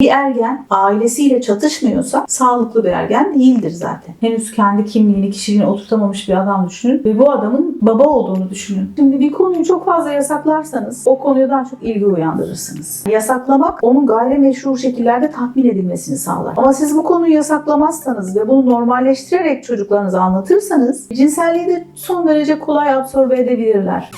Bir ergen ailesiyle çatışmıyorsa sağlıklı bir ergen değildir zaten. Henüz kendi kimliğini, kişiliğini oturtamamış bir adam düşünün ve bu adamın baba olduğunu düşünün. Şimdi bir konuyu çok fazla yasaklarsanız o konuya daha çok ilgi uyandırırsınız. Yasaklamak onun gayrimeşru şekillerde tatmin edilmesini sağlar. Ama siz bu konuyu yasaklamazsanız ve bunu normalleştirerek çocuklarınıza anlatırsanız cinselliği de son derece kolay absorbe edebilirler.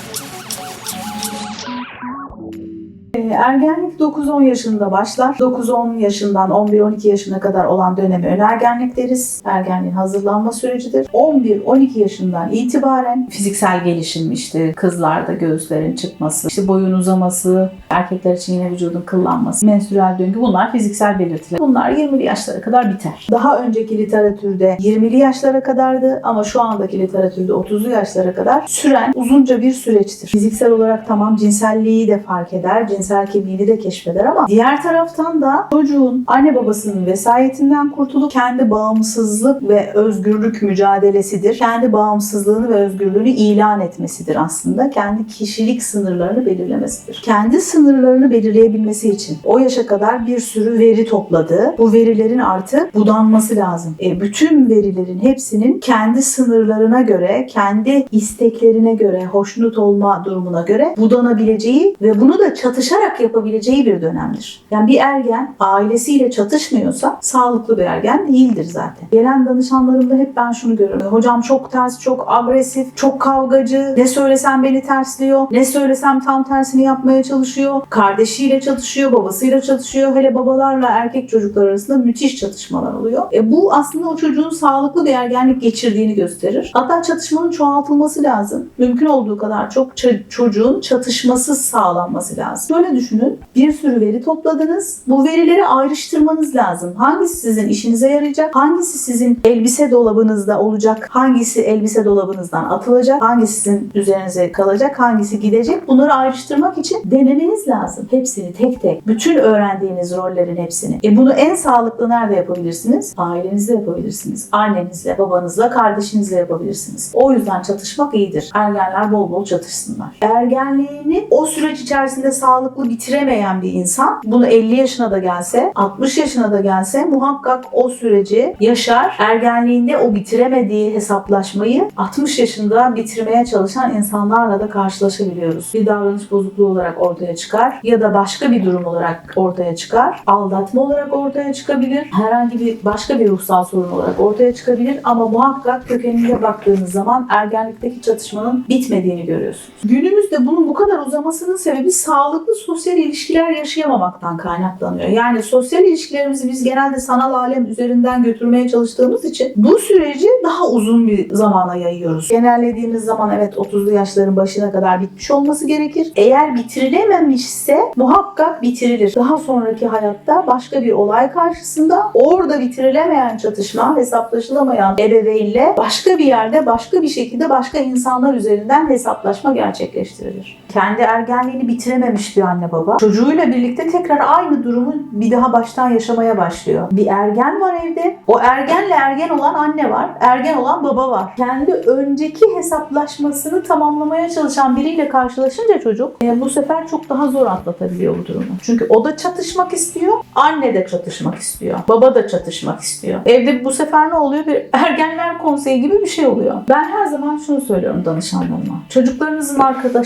Ee, Ergenlik 9-10 yaşında başlar. 9-10 yaşından 11-12 yaşına kadar olan dönemi önergenlik deriz. Ergenliğin hazırlanma sürecidir. 11-12 yaşından itibaren fiziksel gelişim işte kızlarda göğüslerin çıkması, işte boyun uzaması, erkekler için yine vücudun kıllanması, menstrüel döngü bunlar fiziksel belirtiler. Bunlar 20'li yaşlara kadar biter. Daha önceki literatürde 20'li yaşlara kadardı ama şu andaki literatürde 30'lu yaşlara kadar süren uzunca bir süreçtir. Fiziksel olarak tamam cinselliği de fark eder, cinsel kimliğini de keşfeder ama diğer taraftan da çocuğun anne babasının vesayetinden kurtulup kendi bağımsızlık ve özgürlük mücadelesidir. Kendi bağımsızlığını ve özgürlüğünü ilan etmesidir aslında. Kendi kişilik sınırlarını belirlemesidir. Kendi sınırlarını belirleyebilmesi için o yaşa kadar bir sürü veri topladı. Bu verilerin artık budanması lazım. E, bütün verilerin hepsinin kendi sınırlarına göre, kendi isteklerine göre, hoşnut olma durumuna göre budanabileceği ve bunu da çatışarak yapabileceği bir dönemdir. Yani bir ergen ailesiyle çatışmıyorsa sağlıklı bir ergen değildir zaten. Gelen danışanlarımda hep ben şunu görüyorum. Hocam çok ters, çok agresif, çok kavgacı. Ne söylesem beni tersliyor. Ne söylesem tam tersini yapmaya çalışıyor. Kardeşiyle çatışıyor, babasıyla çatışıyor. Hele babalarla erkek çocuklar arasında müthiş çatışmalar oluyor. E bu aslında o çocuğun sağlıklı bir ergenlik geçirdiğini gösterir. Hatta çatışmanın çoğaltılması lazım. Mümkün olduğu kadar çok çocuğun çatışmasız sağlanması lazım. Böyle düşünün. Bir sürü veri topladınız. Bu verileri ayrıştırmanız lazım. Hangisi sizin işinize yarayacak? Hangisi sizin elbise dolabınızda olacak? Hangisi elbise dolabınızdan atılacak? Hangisi sizin üzerinize kalacak? Hangisi gidecek? Bunları ayrıştırmak için denemeniz lazım. Hepsini tek tek. Bütün öğrendiğiniz rollerin hepsini. E bunu en sağlıklı nerede yapabilirsiniz? Ailenizde yapabilirsiniz. Annenizle, babanızla, kardeşinizle yapabilirsiniz. O yüzden çatışmak iyidir. Ergenler bol bol çatışsınlar. Ergenliğini o süreç içerisinde sağlıklı bitiremeyen bir insan bunu 50 yaşına da gelse, 60 yaşına da gelse muhakkak o süreci yaşar. Ergenliğinde o bitiremediği hesaplaşmayı 60 yaşında bitirmeye çalışan insanlarla da karşılaşabiliyoruz. Bir davranış bozukluğu olarak ortaya çıkar ya da başka bir durum olarak ortaya çıkar. Aldatma olarak ortaya çıkabilir. Herhangi bir başka bir ruhsal sorun olarak ortaya çıkabilir ama muhakkak kökenine baktığınız zaman ergenlikteki çatışmanın bitmediğini görüyorsunuz. Günümüzde bunun bu kadar uzamasının sebebi sağlıklı sosyal ilişkiler yaşayamamaktan kaynaklanıyor. Yani sosyal ilişkilerimizi biz genelde sanal alem üzerinden götürmeye çalıştığımız için bu süreci daha uzun bir zamana yayıyoruz. Genellediğimiz zaman evet 30'lu yaşların başına kadar bitmiş olması gerekir. Eğer bitirilememişse muhakkak bitirilir. Daha sonraki hayatta başka bir olay karşısında orada bitirilemeyen çatışma, hesaplaşılamayan ebeveynle başka bir yerde başka bir şekilde başka insanlar üzerinden hesaplaşma gerçekleştirilir. Kendi ergenliğini bitirememiş bir anne baba çocuğuyla birlikte tekrar aynı durumu bir daha baştan yaşamaya başlıyor. Bir ergen var evde. O ergenle ergen olan anne var. Ergen olan baba var. Kendi önceki hesaplaşmasını tamamlamaya çalışan biriyle karşılaşınca çocuk e, bu sefer çok daha zor atlatabiliyor bu durumu. Çünkü o da çatışmak istiyor. Anne de çatışmak istiyor. Baba da çatışmak istiyor. Evde bu sefer ne oluyor? Bir ergenler konseyi gibi bir şey oluyor. Ben her zaman şunu söylüyorum danışanlarıma. Çocuklarınızın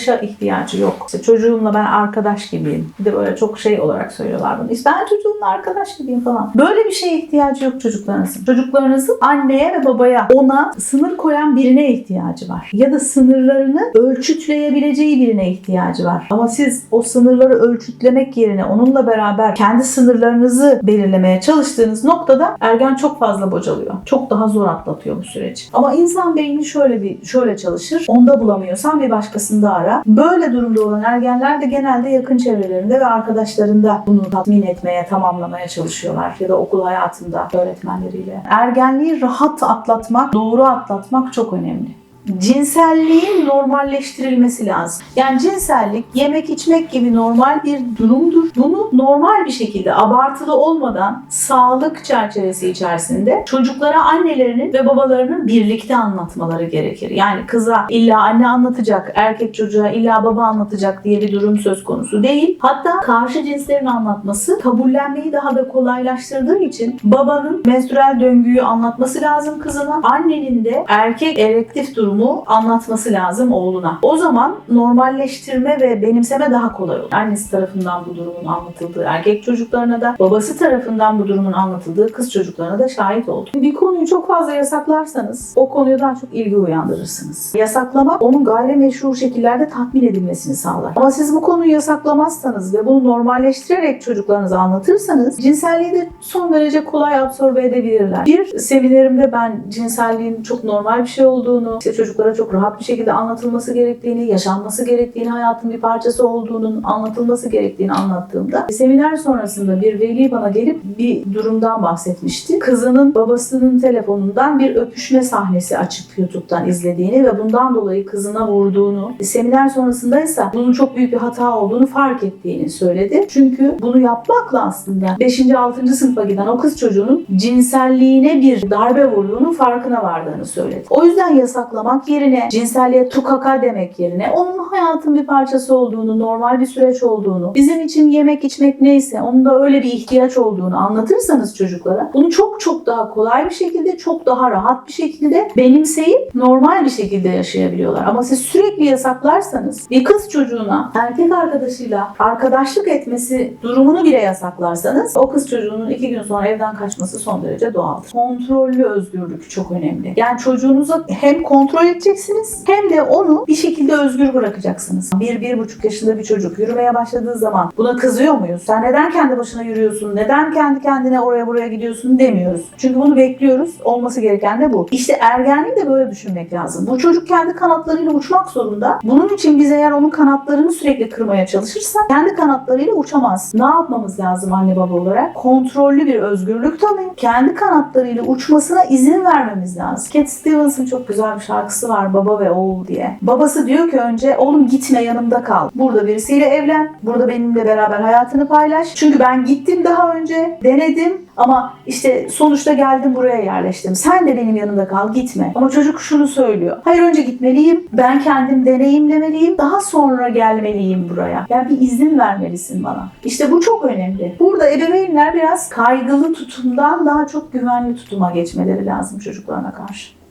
arkadaşa ihtiyacı yok. İşte çocuğumla ben arkadaş gibiyim. Bir de böyle çok şey olarak söylüyorlar bunu. İşte ben çocuğumla arkadaş gibiyim falan. Böyle bir şeye ihtiyacı yok çocuklarınızın. Çocuklarınızın anneye ve babaya ona sınır koyan birine ihtiyacı var. Ya da sınırlarını ölçütleyebileceği birine ihtiyacı var. Ama siz o sınırları ölçütlemek yerine onunla beraber kendi sınırlarınızı belirlemeye çalıştığınız noktada ergen çok fazla bocalıyor. Çok daha zor atlatıyor bu süreci. Ama insan beyni şöyle bir şöyle çalışır. Onda bulamıyorsan bir başkasında ara. Böyle durumda olan ergenler de genelde yakın çevrelerinde ve arkadaşlarında bunu tatmin etmeye, tamamlamaya çalışıyorlar. Ya da okul hayatında öğretmenleriyle. Ergenliği rahat atlatmak, doğru atlatmak çok önemli. Cinselliğin normalleştirilmesi lazım. Yani cinsellik yemek içmek gibi normal bir durumdur. Bunu normal bir şekilde abartılı olmadan sağlık çerçevesi içerisinde çocuklara annelerinin ve babalarının birlikte anlatmaları gerekir. Yani kıza illa anne anlatacak, erkek çocuğa illa baba anlatacak diye bir durum söz konusu değil. Hatta karşı cinslerin anlatması kabullenmeyi daha da kolaylaştırdığı için babanın menstrual döngüyü anlatması lazım kızına. Annenin de erkek erektif durumu anlatması lazım oğluna. O zaman normalleştirme ve benimseme daha kolay olur. Annesi tarafından bu durumun anlatıldığı erkek çocuklarına da, babası tarafından bu durumun anlatıldığı kız çocuklarına da şahit oldum. Bir konuyu çok fazla yasaklarsanız o konuya daha çok ilgi uyandırırsınız. Yasaklamak onun gayrimeşru şekillerde tatmin edilmesini sağlar. Ama siz bu konuyu yasaklamazsanız ve bunu normalleştirerek çocuklarınıza anlatırsanız cinselliği de son derece kolay absorbe edebilirler. Bir seminerimde ben cinselliğin çok normal bir şey olduğunu, işte çocuklara çok rahat bir şekilde anlatılması gerektiğini, yaşanması gerektiğini, hayatın bir parçası olduğunun anlatılması gerektiğini anlattığımda seminer sonrasında bir veli bana gelip bir durumdan bahsetmişti. Kızının babasının telefonundan bir öpüşme sahnesi açıp YouTube'dan izlediğini ve bundan dolayı kızına vurduğunu, seminer sonrasında ise bunun çok büyük bir hata olduğunu fark ettiğini söyledi. Çünkü bunu yapmakla aslında 5. 6. sınıfa giden o kız çocuğunun cinselliğine bir darbe vurduğunun farkına vardığını söyledi. O yüzden yasaklamak yerine cinselliğe tukaka demek yerine onun hayatın bir parçası olduğunu, normal bir süreç olduğunu, bizim için yemek içmek neyse onun da öyle bir ihtiyaç olduğunu anlatırsanız çocuklara bunu çok çok daha kolay bir şekilde, çok daha rahat bir şekilde benimseyip normal bir şekilde yaşayabiliyorlar. Ama siz sürekli yasaklarsanız bir kız çocuğuna erkek arkadaşıyla arkadaşlık etmesi durumunu bile yasaklarsanız o kız çocuğunun iki gün sonra evden kaçması son derece doğaldır. Kontrollü özgürlük çok önemli. Yani çocuğunuzu hem kontrol edeceksiniz hem de onu bir şekilde özgür bırakacaksınız. Bir, bir buçuk yaşında bir çocuk yürümeye başladığı zaman buna kızıyor muyuz? Sen neden kendi başına yürüyorsun? Neden kendi kendine oraya buraya gidiyorsun demiyoruz. Çünkü bunu bekliyoruz. Olması gereken de bu. İşte ergenliği de böyle düşünmek lazım. Bu çocuk kendi kanatlarıyla uçmak zorunda. Bunun için biz eğer onun kanatlarını sürekli kırmaya çalışırsak kendi kanatlarıyla uçamaz. Ne yapmamız lazım anne baba olarak? Kontrollü bir özgürlük tanıyıp kendi kanatlarıyla uçmasına izin vermemiz lazım. Cat Stevens'ın çok güzel bir şarkısı var Baba ve Oğul diye. Babası diyor ki önce oğlum gitme yanımda kal. Burada birisiyle evlen. Burada benimle beraber hayatını paylaş. Çünkü ben gittim daha önce. Denedim ama işte sonuçta geldim buraya yerleştim. Sen de benim yanımda kal gitme. Ama çocuk şunu söylüyor. Hayır önce gitmeliyim. Ben kendim deneyimlemeliyim. Daha sonra gelmeliyim buraya. Yani bir izin vermelisin bana. İşte bu çok önemli. Burada ebeveynler biraz kaygılı tutumdan daha çok güvenli tutuma geçmeleri lazım çocuklarına karşı.